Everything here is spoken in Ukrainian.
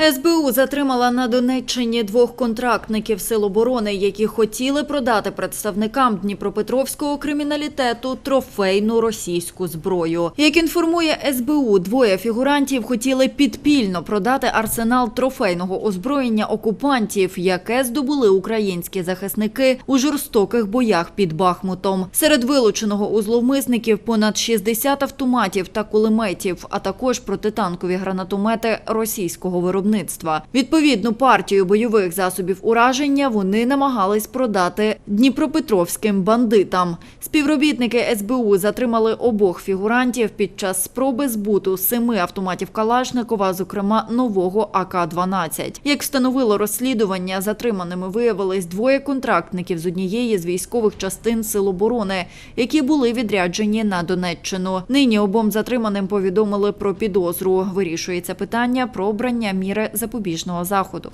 СБУ затримала на Донеччині двох контрактників Сил оборони, які хотіли продати представникам Дніпропетровського криміналітету трофейну російську зброю. Як інформує СБУ, двоє фігурантів хотіли підпільно продати арсенал трофейного озброєння окупантів, яке здобули українські захисники у жорстоких боях під Бахмутом. Серед вилученого у зловмисників понад 60 автоматів та кулеметів, а також протитанкові гранатомети російського виробництва. Відповідну партію бойових засобів ураження вони намагались продати дніпропетровським бандитам. Співробітники СБУ затримали обох фігурантів під час спроби збуту семи автоматів Калашникова, зокрема нового АК-12. Як встановило розслідування, затриманими виявились двоє контрактників з однієї з військових частин Сил оборони, які були відряджені на Донеччину. Нині обом затриманим повідомили про підозру. Вирішується питання про обрання міри запобіжного заходу.